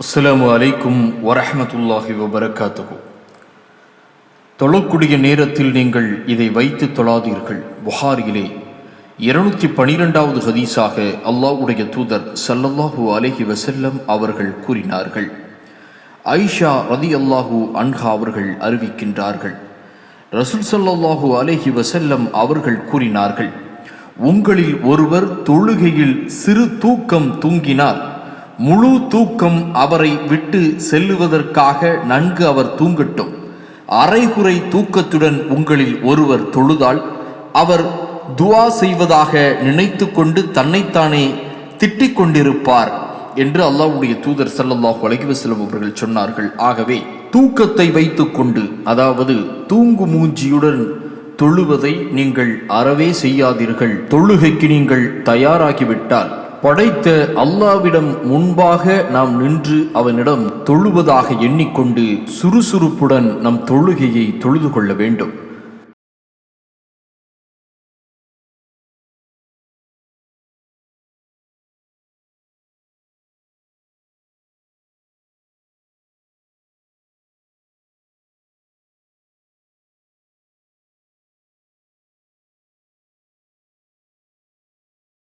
அஸ்லாம் அலைக்கும் வரஹ்மத்துல்லாஹி வபரகாத்துஹு தொழக்கூடிய நேரத்தில் நீங்கள் இதை வைத்து தொழாதீர்கள். புகாரிலே இருநூற்றி பனிரெண்டாவது ஹதீஸாக அல்லாஹுடைய தூதர் சல்லல்லாஹு அலஹி வசல்லம் அவர்கள் கூறினார்கள். ஐஷா ரதி அல்லாஹு அன்ஹா அவர்கள் அறிவிக்கின்றார்கள். ரசூல் ஸல்லல்லாஹு அலைஹி வசல்லம் அவர்கள் கூறினார்கள் உங்களில் ஒருவர் தொழுகையில் சிறு தூக்கம் தூங்கினார். முழு தூக்கம் அவரை விட்டு செல்லுவதற்காக நன்கு அவர் தூங்கட்டும். அரைகுறை தூக்கத்துடன் உங்களில் ஒருவர் தொழுதால் அவர் துவா செய்வதாக நினைத்து கொண்டு தன்னைத்தானே திட்டிக் கொண்டிருப்பார் என்று அல்லாவுடைய தூதர் சல்லல்லாஹ் அலைஹி அவர்கள் சொன்னார்கள். ஆகவே தூக்கத்தை வைத்துக்கொண்டு அதாவது தூங்கு மூஞ்சியுடன் தொழுவதை நீங்கள் அறவே செய்யாதீர்கள். தொழுகைக்கு நீங்கள் தயாராகிவிட்டால் படைத்த அல்லாவிடம் முன்பாக நாம் நின்று அவனிடம் தொழுவதாக எண்ணிக்கொண்டு சுறுசுறுப்புடன் நம் தொழுகையை தொழுது கொள்ள வேண்டும்.